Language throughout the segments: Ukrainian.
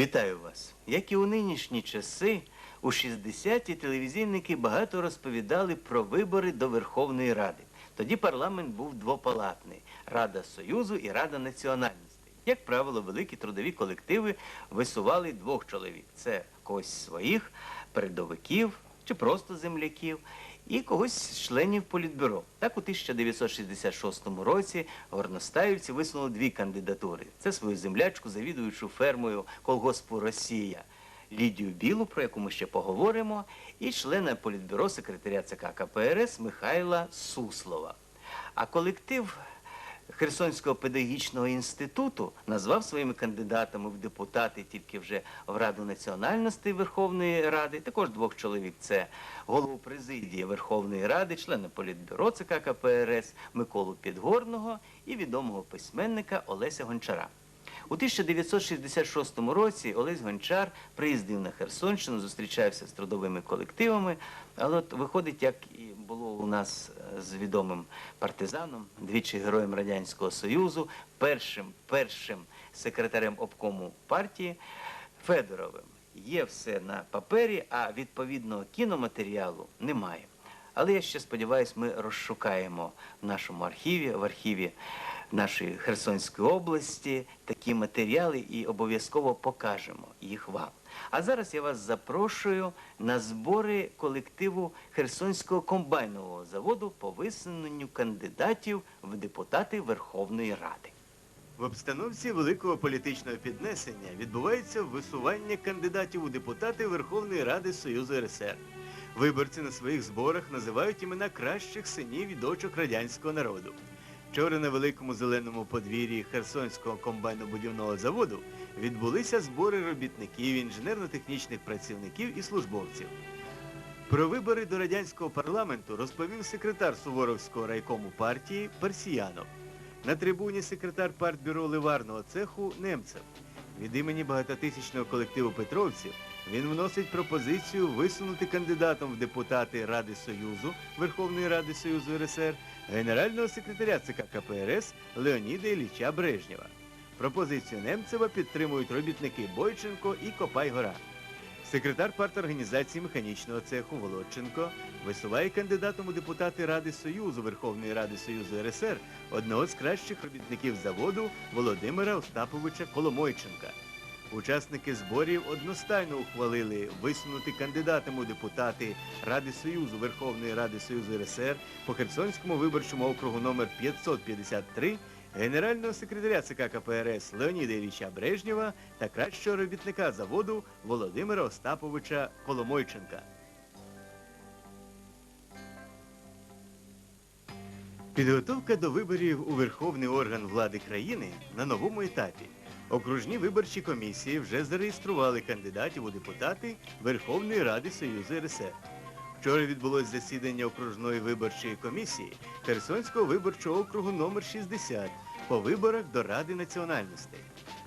Вітаю вас! Як і у нинішні часи, у 60-ті телевізійники багато розповідали про вибори до Верховної Ради. Тоді парламент був двопалатний Рада Союзу і Рада національностей. Як правило, великі трудові колективи висували двох чоловік: це когось своїх, передовиків чи просто земляків, і когось з членів політбюро. Так у 1966 році горностаївці висунули дві кандидатури. Це свою землячку, завідуючу фермою колгоспу Росія Лідію Білу, про яку ми ще поговоримо, і члена політбюро секретаря ЦК КПРС Михайла Суслова. А колектив Херсонського педагогічного інституту назвав своїми кандидатами в депутати тільки вже в Раду національностей Верховної Ради, також двох чоловік. Це голову президії Верховної Ради, члена політбюро ЦК КПРС Миколу Підгорного і відомого письменника Олеся Гончара. У 1966 році Олесь Гончар приїздив на Херсонщину, зустрічався з трудовими колективами, але от виходить, як і було у нас е, з відомим партизаном, двічі героєм Радянського Союзу, першим, першим секретарем обкому партії Федоровим. Є все на папері, а відповідного кіноматеріалу немає. Але я ще сподіваюся, ми розшукаємо в нашому архіві, в архіві нашої Херсонської області такі матеріали і обов'язково покажемо їх вам. А зараз я вас запрошую на збори колективу Херсонського комбайнового заводу по висуненню кандидатів в депутати Верховної Ради. В обстановці великого політичного піднесення відбувається висування кандидатів у депутати Верховної Ради Союзу РСР. Виборці на своїх зборах називають імена кращих синів і дочок радянського народу. Вчора на великому зеленому подвір'ї Херсонського комбайнобудівного заводу відбулися збори робітників, інженерно-технічних працівників і службовців. Про вибори до радянського парламенту розповів секретар Суворовського райкому партії Персіянов. На трибуні секретар партбюро ливарного цеху Немцев. Від імені багатотисячного колективу петровців він вносить пропозицію висунути кандидатом в депутати Ради Союзу Верховної Ради Союзу РСР генерального секретаря ЦК КПРС Леоніда Ілліча Брежнєва. Пропозицію Немцева підтримують робітники Бойченко і Копай-Гора. Секретар парторганізації механічного цеху Володченко висуває кандидатом у депутати Ради Союзу Верховної Ради Союзу РСР одного з кращих робітників заводу Володимира Остаповича Коломойченка. Учасники зборів одностайно ухвалили висунути кандидатом у депутати Ради Союзу Верховної Ради Союзу РСР по Херсонському виборчому округу номер 553 генерального секретаря ЦК КПРС Леоніда Ілліча Брежнєва та кращого робітника заводу Володимира Остаповича Коломойченка. Підготовка до виборів у Верховний орган влади країни на новому етапі. Окружні виборчі комісії вже зареєстрували кандидатів у депутати Верховної Ради Союзу РСР. Вчора відбулось засідання окружної виборчої комісії Херсонського виборчого округу номер 60 по виборах до Ради національностей.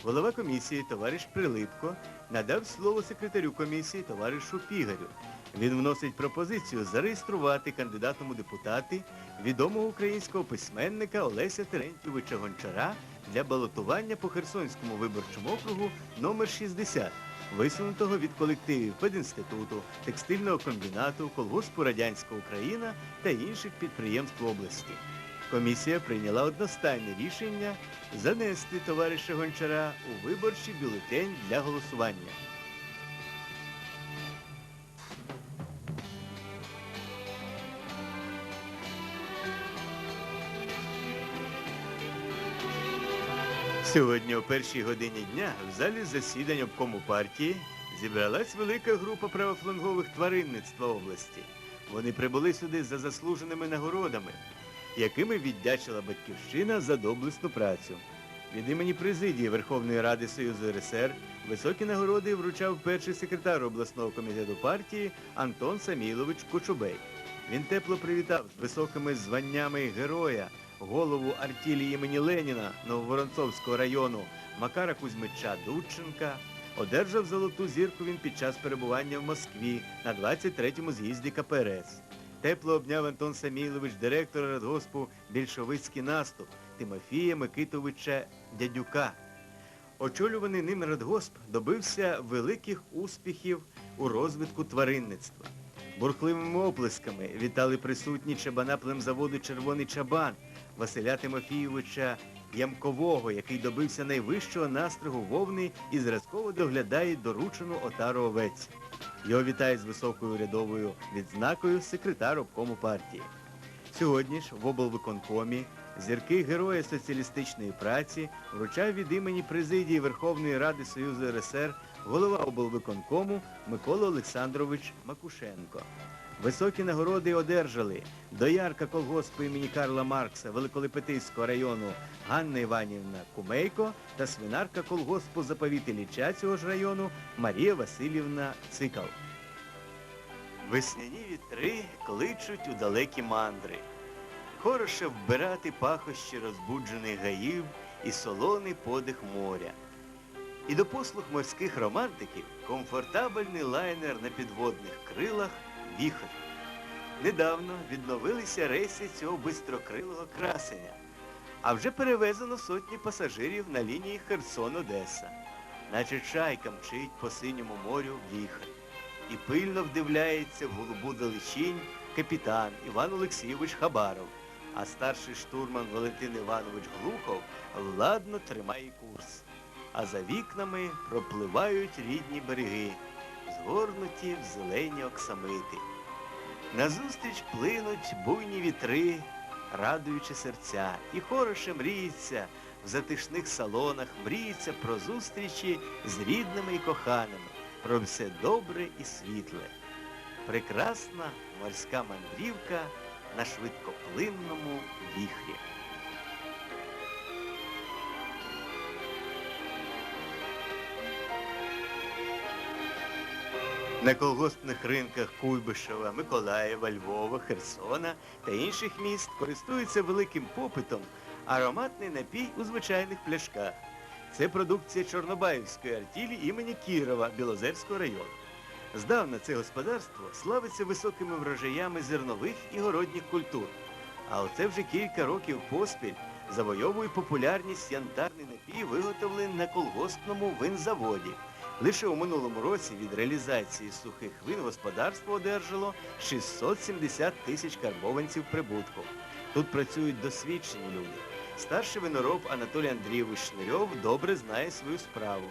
Голова комісії товариш Прилипко надав слово секретарю комісії товаришу Пігарю. Він вносить пропозицію зареєструвати кандидатом у депутати відомого українського письменника Олеся Терентьєвича Гончара для балотування по Херсонському виборчому округу номер 60, висунутого від колективів пединституту, текстильного комбінату, колгоспу Радянська Україна та інших підприємств області. Комісія прийняла одностайне рішення занести товариша Гончара у виборчий бюлетень для голосування. Сьогодні о першій годині дня в залі засідань обкому партії зібралась велика група правофлангових тваринництва області. Вони прибули сюди за заслуженими нагородами, якими віддячила батьківщина за доблесну працю. Від імені президії Верховної Ради Союзу РСР високі нагороди вручав перший секретар обласного комітету партії Антон Самілович Кочубей. Він тепло привітав з високими званнями героя, голову артілії імені Леніна Нововоронцовського району Макара Кузьмича Дудченка. Одержав золоту зірку він під час перебування в Москві на 23-му з'їзді КПРС. Тепло обняв Антон Самілович, директора радгоспу «Більшовицький наступ» Тимофія Микитовича Дядюка. Очолюваний ним радгосп добився великих успіхів у розвитку тваринництва. Бурхливими оплесками вітали присутні чабана племзаводу Червоний чабан Василя Тимофійовича Ямкового, який добився найвищого настригу вовни і зразково доглядає доручену отару овець. Його вітає з високою урядовою відзнакою секретар обкому партії. Сьогодні ж в облвиконкомі зірки Героя соціалістичної праці вручав від імені президії Верховної Ради Союзу РСР голова облвиконкому Микола Олександрович Макушенко. Високі нагороди одержали доярка колгоспу імені Карла Маркса Великолепетиського району Ганна Іванівна Кумейко та свинарка колгоспу заповіт Ілліча цього ж району Марія Васильівна Цикал. Весняні вітри кличуть у далекі мандри. Хороше вбирати пахощі розбуджених гаїв і солоний подих моря. І до послуг морських романтиків комфортабельний лайнер на підводних крилах віхор. Недавно відновилися рейси цього бистрокрилого красення, а вже перевезено сотні пасажирів на лінії Херсон-Одеса. Наче чайка мчить по синьому морю віхор. І пильно вдивляється в голубу далечінь капітан Іван Олексійович Хабаров, а старший штурман Валентин Іванович Глухов владно тримає курс. А за вікнами пропливають рідні береги, згорнуті в зелені оксамити. Назустріч плинуть буйні вітри, радуючи серця, і хороше мріється в затишних салонах, мріється про зустрічі з рідними і коханими, про все добре і світле. Прекрасна морська мандрівка на швидкоплинному віхрі. На колгоспних ринках Куйбишева, Миколаєва, Львова, Херсона та інших міст користується великим попитом ароматний напій у звичайних пляшках. Це продукція Чорнобаївської артілі імені Кірова Білозерського району. Здавна це господарство славиться високими врожаями зернових і городніх культур. А оце вже кілька років поспіль завойовує популярність янтарний напій, виготовлений на колгоспному винзаводі. Лише у минулому році від реалізації сухих вин господарство одержало 670 тисяч карбованців прибутку. Тут працюють досвідчені люди. Старший винороб Анатолій Андрійович Шнирьов добре знає свою справу.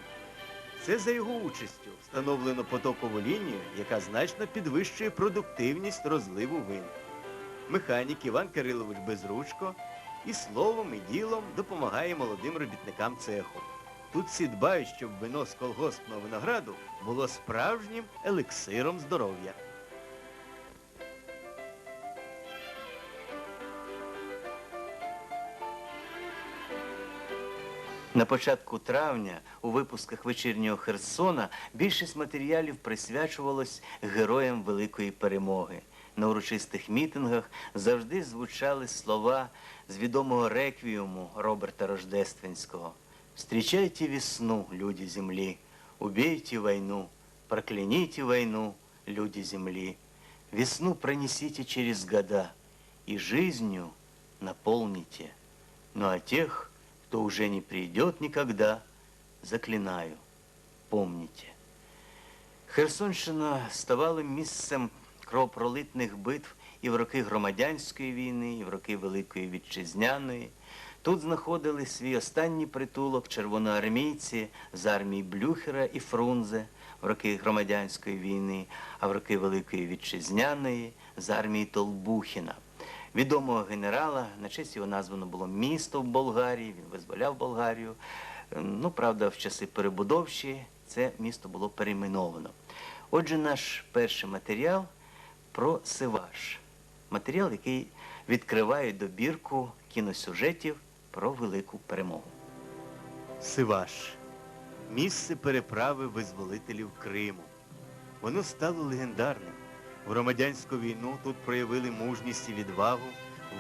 Це за його участю встановлено потокову лінію, яка значно підвищує продуктивність розливу вин. Механік Іван Кирилович Безручко і словом, і ділом допомагає молодим робітникам цеху. Тут всі дбають, щоб вино з колгоспного винограду було справжнім елексиром здоров'я. На початку травня у випусках вечірнього Херсона більшість матеріалів присвячувалось героям Великої перемоги. На урочистих мітингах завжди звучали слова з відомого реквіуму Роберта Рождественського. «Встречайте весну, люди земли, убейте войну, прокляните войну, люди земли. Весну пронесите через года и жизнью наполните. Ну а тех, кто уже не придет никогда, заклинаю, помните. Херсонщина ставала місцем кровопролитних битв і в роки громадянської війни, і в роки Великої Вітчизняної. Тут знаходили свій останній притулок червоноармійці з армії Блюхера і Фрунзе в роки громадянської війни, а в роки Великої Вітчизняної з армії Толбухіна. Відомого генерала, на честь його названо було місто в Болгарії, він визволяв Болгарію. Ем, Ну, правда, в часи перебудовші це місто було перейменовано. Отже, наш перший матеріал про Сиваш. Матеріал, який відкриває добірку кіносюжетів про велику перемогу. Сиваш. Місце переправи визволителів Криму. Воно стало легендарним. В громадянську війну тут проявили мужність і відвагу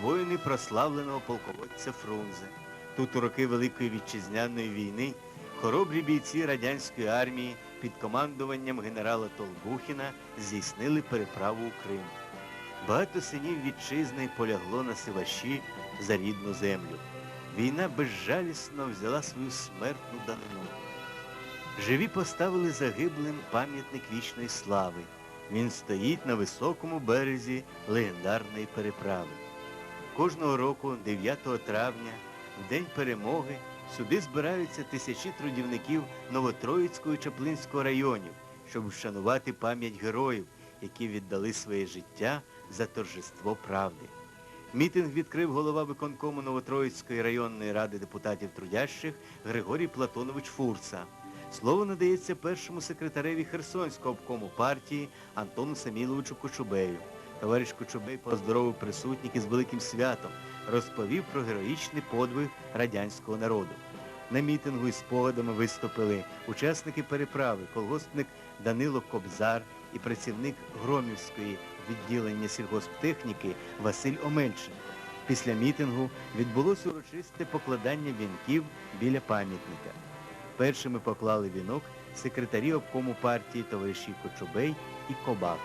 воїни прославленого полководця Фрунзе. Тут у роки Великої Вітчизняної війни хоробрі бійці радянської армії під командуванням генерала Толбухіна здійснили переправу у Крим. Багато синів вітчизни полягло на сиваші за рідну землю. Війна безжалісно взяла свою смертну данину. Живі поставили загиблим пам'ятник вічної слави. Він стоїть на високому березі легендарної переправи. Кожного року, 9 травня, в День перемоги, сюди збираються тисячі трудівників Новотроїцького і Чаплинського районів, щоб вшанувати пам'ять героїв, які віддали своє життя за торжество правди. Мітинг відкрив голова виконкому Новотроїцької районної ради депутатів трудящих Григорій Платонович Фурца. Слово надається першому секретареві Херсонського обкому партії Антону Саміловичу Кочубею. Товариш Кочубей поздоровив присутніх із великим святом, розповів про героїчний подвиг радянського народу. На мітингу із спогадами виступили учасники переправи, колгоспник Данило Кобзар і працівник Громівської відділення сільгосптехніки Василь Омельчин. Після мітингу відбулося урочисте покладання вінків біля пам'ятника. Першими поклали вінок секретарі обкому партії товариші Кочубей і Кобак.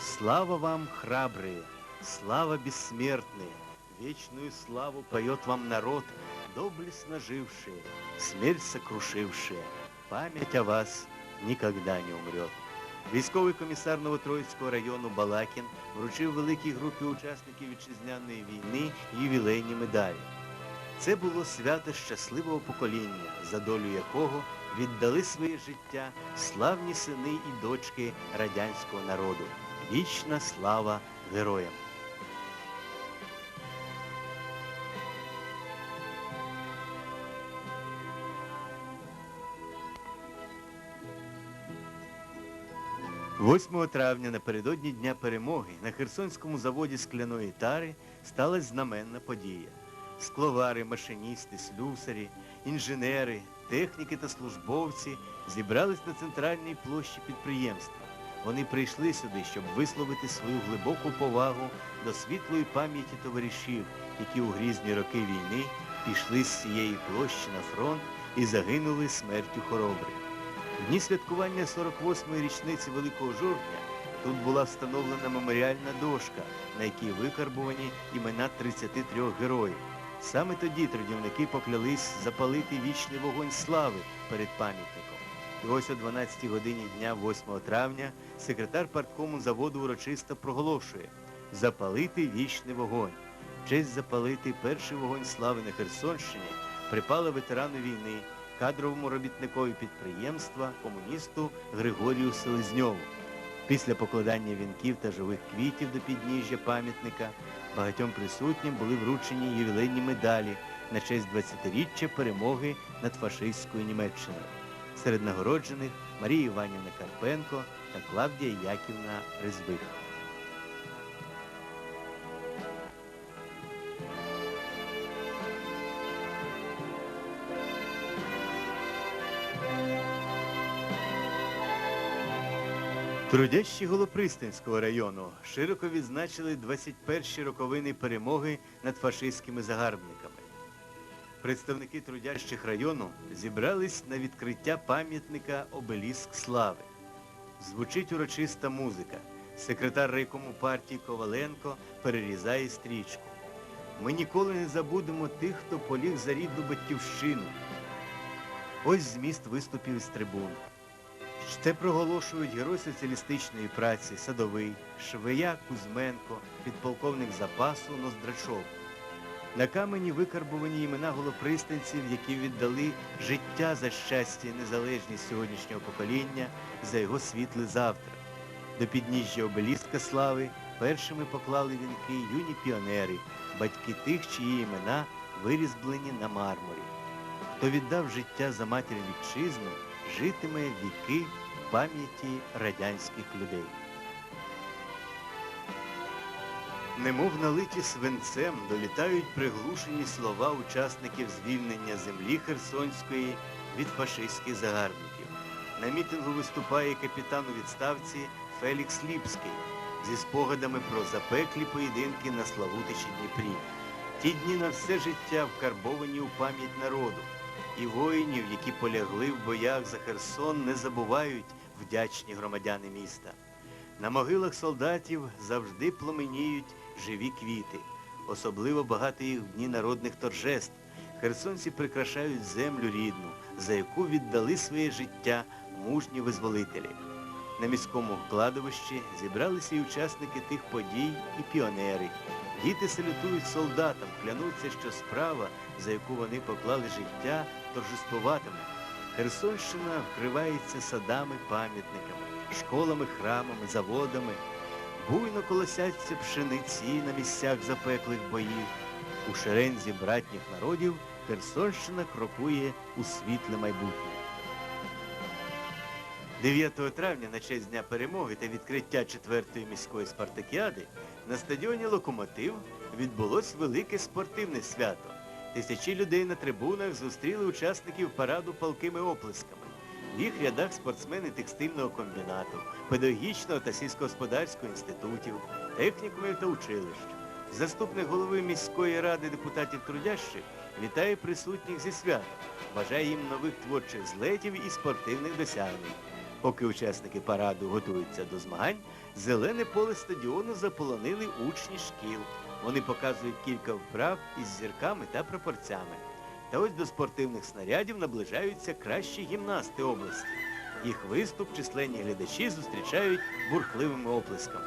Слава вам, храбрые! Слава бессмертные! Вечную славу поет вам народ, доблестно жившие, смерть сокрушившие. Память о вас никогда не умрет. Військовий комісар Новотроїцького району Балакін вручив великій групі учасників вітчизняної війни ювілейні медалі. Це було свято щасливого покоління, за долю якого віддали своє життя славні сини і дочки радянського народу. Вічна слава героям! Восьмого травня напередодні Дня перемоги на Херсонському заводі скляної тари сталася знаменна подія. Скловари, машиністи, слюсарі, інженери, техніки та службовці зібрались на центральній площі підприємства. Вони прийшли сюди, щоб висловити свою глибоку повагу до світлої пам'яті товаришів, які у грізні роки війни пішли з цієї площі на фронт і загинули смертю хоробрих. В дні святкування 48-ї річниці Великого жовтня тут була встановлена меморіальна дошка, на якій викарбувані імена 33 героїв. Саме тоді трудівники поклялись запалити вічний вогонь слави перед пам'ятником. І ось о 12 годині дня 8 травня секретар парткому заводу урочисто проголошує запалити вічний вогонь. Честь запалити перший вогонь слави на Херсонщині припала ветерану війни, кадровому робітникові підприємства, комуністу Григорію Селезньову. Після покладання вінків та живих квітів до підніжжя пам'ятника багатьом присутнім були вручені ювілейні медалі на честь 20-річчя перемоги над фашистською Німеччиною. Серед нагороджених Марія Іванівна Карпенко та Клавдія Яківна Резвих. Трудящі Голопристанського району широко відзначили 21-ті роковини перемоги над фашистськими загарбниками. Представники трудящих району зібрались на відкриття пам'ятника Обеліск Слави. Звучить урочиста музика. Секретар райкому партії Коваленко перерізає стрічку. Ми ніколи не забудемо тих, хто поліг за рідну батьківщину. Ось зміст виступів із трибун. Це проголошують герой соціалістичної праці Садовий, Швея Кузьменко, підполковник запасу Ноздрачов. На камені викарбувані імена голопристанців, які віддали життя за щастя і незалежність сьогоднішнього покоління, за його світле завтра. До підніжжя обеліска слави першими поклали вінки юні піонери, батьки тих, чиї імена вирізблені на мармурі. Хто віддав життя за матір вітчизну, житиме віки пам'яті радянських людей. Немов налиті свинцем долітають приглушені слова учасників звільнення землі Херсонської від фашистських загарбників. На мітингу виступає капітан у відставці Фелікс Ліпський зі спогадами про запеклі поєдинки на Славутичі Дніпрі. Ті дні на все життя вкарбовані у пам'ять народу. І воїнів, які полягли в боях за Херсон, не забувають вдячні громадяни міста. На могилах солдатів завжди пламеніють живі квіти. Особливо багато їх в дні народних торжеств. херсонці прикрашають землю рідну, за яку віддали своє життя мужні визволителі. На міському кладовищі зібралися і учасники тих подій, і піонери. Діти салютують солдатам, клянуться, що справа, за яку вони поклали життя, торжествуватиме. Херсонщина вкривається садами, пам'ятниками, школами, храмами, заводами. Буйно колосяться пшениці на місцях запеклих боїв. У шерензі братніх народів Херсонщина крокує у світле майбутнє. 9 травня на честь Дня перемоги та відкриття 4-ї міської спартакіади на стадіоні Локомотив відбулось велике спортивне свято. Тисячі людей на трибунах зустріли учасників параду палкими оплесками. В їх рядах спортсмени текстильного комбінату, педагогічного та сільськогосподарського інститутів, технікумів та училищ. Заступник голови міської ради депутатів трудящих вітає присутніх зі святом, бажає їм нових творчих злетів і спортивних досягнень. Поки учасники параду готуються до змагань, зелене поле стадіону заполонили учні шкіл. Вони показують кілька вправ із зірками та пропорцями. Та ось до спортивних снарядів наближаються кращі гімнасти області. Їх виступ численні глядачі зустрічають бурхливими оплесками.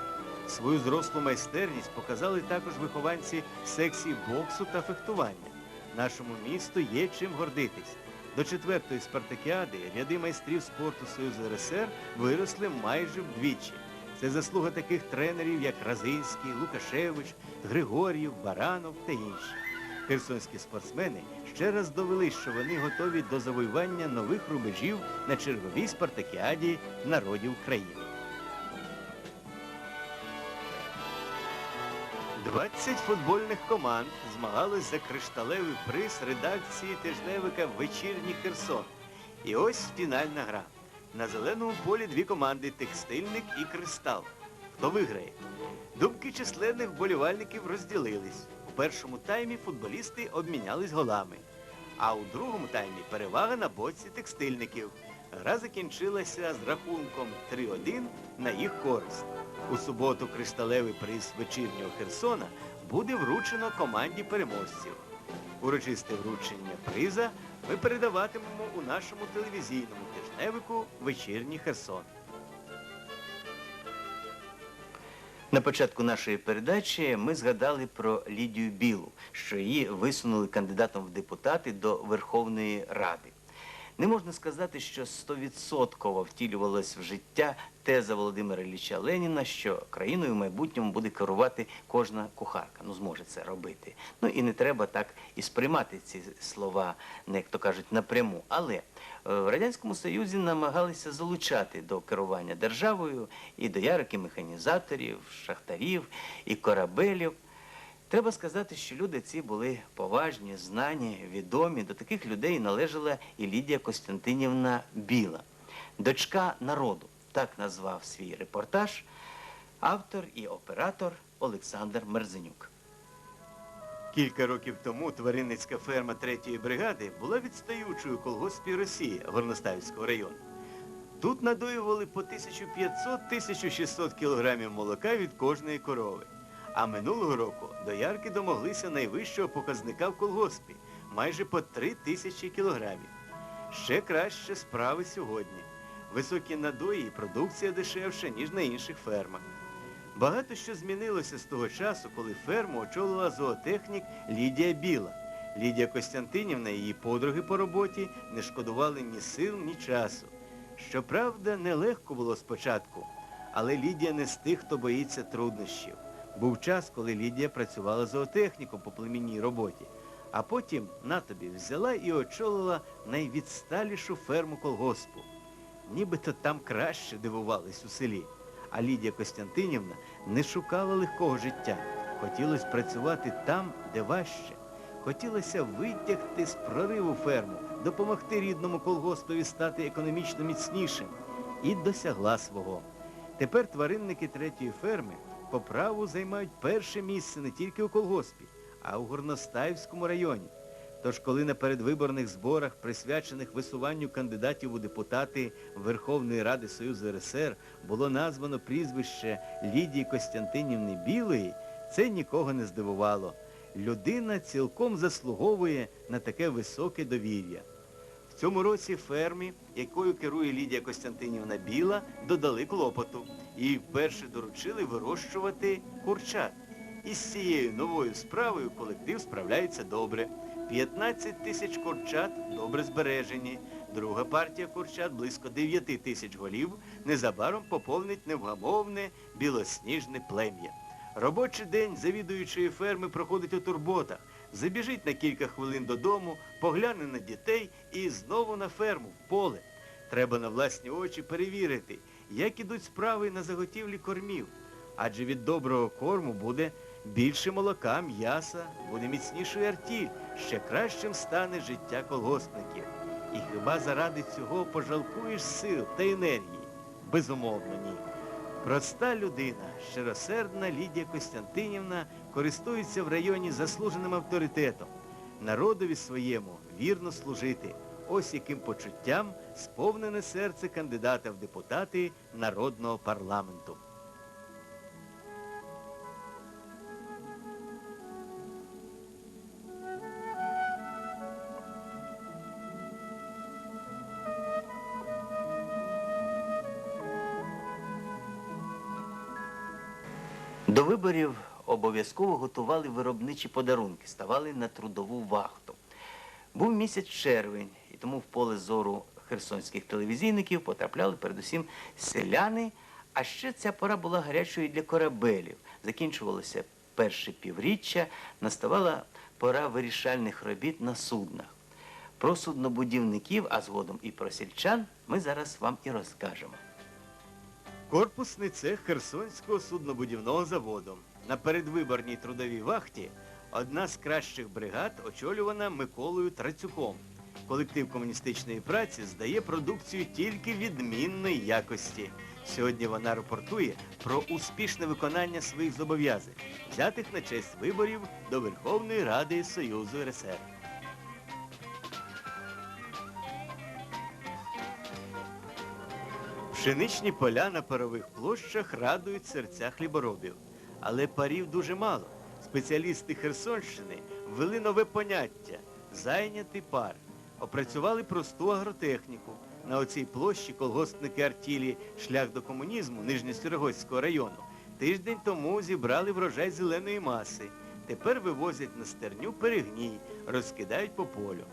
Свою зрослу майстерність показали також вихованці секції боксу та фехтування. Нашому місту є чим гордитись. До четвертої спартакіади ряди майстрів спорту Союзу РСР виросли майже вдвічі. Це заслуга таких тренерів, як Разинський, Лукашевич, Григор'єв, Баранов та інші. Херсонські спортсмени ще раз довели, що вони готові до завоювання нових рубежів на черговій спартакіаді народів країни. 20 футбольних команд змагались за кришталевий приз редакції тижневика Вечірній Херсон. І ось фінальна гра. На зеленому полі дві команди Текстильник і Кристал. Хто виграє? Думки численних вболівальників розділились. У першому таймі футболісти обмінялись голами. А у другому таймі перевага на боці текстильників. Гра закінчилася з рахунком 3-1 на їх користь. У суботу кришталевий приз вечірнього Херсона буде вручено команді переможців. Урочисте вручення приза ми передаватимемо у нашому телевізійному тижневику Вечірній Херсон. На початку нашої передачі ми згадали про Лідію Білу, що її висунули кандидатом в депутати до Верховної Ради. Не можна сказати, що стовідсотково втілювалась в життя теза Володимира Ілліча Леніна, що країною в майбутньому буде керувати кожна кухарка. Ну, зможе це робити. Ну і не треба так і сприймати ці слова, не як то кажуть, напряму. Але е, в Радянському Союзі намагалися залучати до керування державою і доярок, і механізаторів, шахтарів, і корабелів. Треба сказати, що люди ці були поважні, знані, відомі. До таких людей належала і Лідія Костянтинівна Біла, дочка народу. Так назвав свій репортаж автор і оператор Олександр Мерзенюк. Кілька років тому тваринницька ферма 3-ї бригади була відстаючою у Росії Горностаївського району. Тут надоювали по 1500-1600 кілограмів молока від кожної корови. А минулого року доярки домоглися найвищого показника в колгоспі майже по 3 тисячі кілограмів. Ще краще справи сьогодні. Високі надої і продукція дешевша, ніж на інших фермах. Багато що змінилося з того часу, коли ферму очолила зоотехнік Лідія Біла. Лідія Костянтинівна і її подруги по роботі не шкодували ні сил, ні часу. Щоправда, нелегко було спочатку, але Лідія не з тих, хто боїться труднощів. Був час, коли Лідія працювала зоотехніком по племінній роботі, а потім на тобі взяла і очолила найвідсталішу ферму колгоспу. Нібито там краще дивувались у селі. А Лідія Костянтинівна не шукала легкого життя. Хотілося працювати там, де важче. Хотілося витягти з прориву ферму, допомогти рідному колгоспові стати економічно міцнішим. І досягла свого. Тепер тваринники третьої ферми по праву займають перше місце не тільки у колгоспі, а у Горностаївському районі. Тож, коли на передвиборних зборах, присвячених висуванню кандидатів у депутати Верховної Ради Союзу РСР, було названо прізвище Лідії Костянтинівни Білої, це нікого не здивувало. людина цілком заслуговує на таке високе довір'я. Цьому році фермі, якою керує Лідія Костянтинівна Біла, додали клопоту і вперше доручили вирощувати курчат. І з цією новою справою колектив справляється добре. 15 тисяч курчат добре збережені. Друга партія курчат близько 9 тисяч голів незабаром поповнить невгамовне білосніжне плем'я. Робочий день завідуючої ферми проходить у турботах. Забіжить на кілька хвилин додому, погляне на дітей і знову на ферму, в поле. Треба на власні очі перевірити, як ідуть справи на заготівлі кормів. Адже від доброго корму буде більше молока, м'яса, буде міцніший артіль, ще кращим стане життя колгоспників. І хіба заради цього пожалкуєш сил та енергії? Безумовно, ні. Проста людина, щиросердна Лідія Костянтинівна, користується в районі заслуженим авторитетом. Народові своєму вірно служити. Ось яким почуттям сповнене серце кандидата в депутати народного парламенту. До виборів обов'язково готували виробничі подарунки, ставали на трудову вахту. Був місяць червень, і тому в поле зору херсонських телевізійників потрапляли передусім селяни, а ще ця пора була гарячою для корабелів. Закінчувалося перше півріччя, наставала пора вирішальних робіт на суднах. Про суднобудівників, а згодом і про сільчан ми зараз вам і розкажемо. Корпусний цех Херсонського суднобудівного заводу. На передвиборній трудовій вахті одна з кращих бригад очолювана Миколою Трацюком. Колектив комуністичної праці здає продукцію тільки відмінної якості. Сьогодні вона рапортує про успішне виконання своїх зобов'язань, взятих на честь виборів до Верховної Ради Союзу РСР. Пшеничні поля на парових площах радують серця хліборобів. Але парів дуже мало. Спеціалісти Херсонщини ввели нове поняття зайнятий пар. Опрацювали просту агротехніку. На оцій площі колгоспники артілі шлях до комунізму Нижньосерогоцького району тиждень тому зібрали врожай зеленої маси. Тепер вивозять на стерню перегній, розкидають по полю.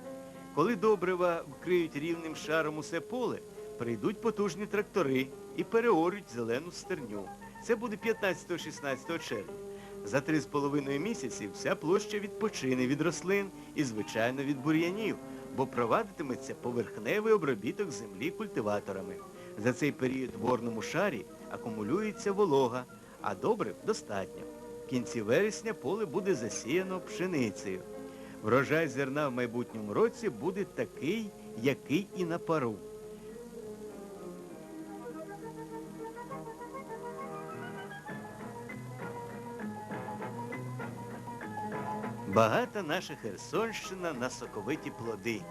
Коли добрива вкриють рівним шаром усе поле, прийдуть потужні трактори і переорють зелену стерню. Це буде 15-16 червня. За три з половиною місяці вся площа відпочине від рослин і, звичайно, від бур'янів, бо провадитиметься поверхневий обробіток землі культиваторами. За цей період в орному шарі акумулюється волога, а добрив достатньо. В кінці вересня поле буде засіяно пшеницею. Врожай зерна в майбутньому році буде такий, який і на пару. Багата наша Херсонщина на соковиті плоди.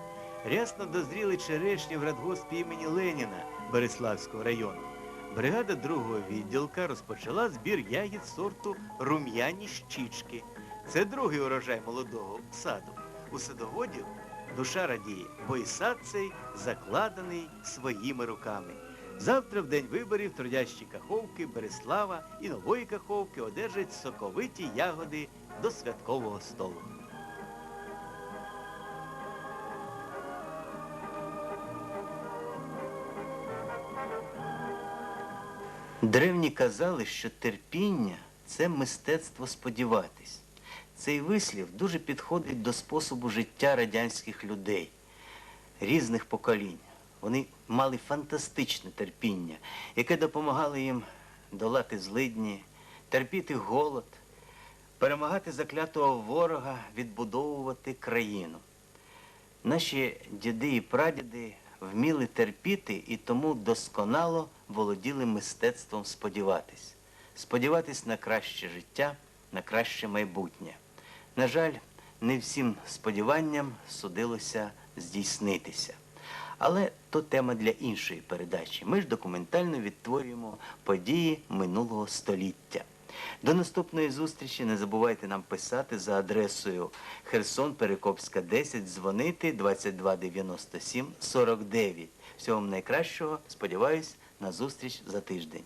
Рясно дозріли черешні в радгоспі імені Леніна Береславського району. Бригада другого відділка розпочала збір ягід сорту рум'яні щічки. Це другий урожай молодого саду. У садоводів душа радіє, бо і сад цей закладений своїми руками. Завтра, в день виборів, трудящі Каховки, Береслава і Нової Каховки одержать соковиті ягоди до святкового столу. Древні казали, що терпіння це мистецтво сподіватись. Цей вислів дуже підходить до способу життя радянських людей різних поколінь. Вони мали фантастичне терпіння, яке допомагало їм долати злидні, терпіти голод, перемагати заклятого ворога, відбудовувати країну. Наші діди і прадіди вміли терпіти і тому досконало володіли мистецтвом сподіватись. Сподіватись на краще життя, на краще майбутнє. На жаль, не всім сподіванням судилося здійснитися. Але то тема для іншої передачі. Ми ж документально відтворюємо події минулого століття. До наступної зустрічі не забувайте нам писати за адресою Херсон Перекопська 10, дзвонити 22 97 49. Всього вам найкращого. Сподіваюсь на зустріч за тиждень.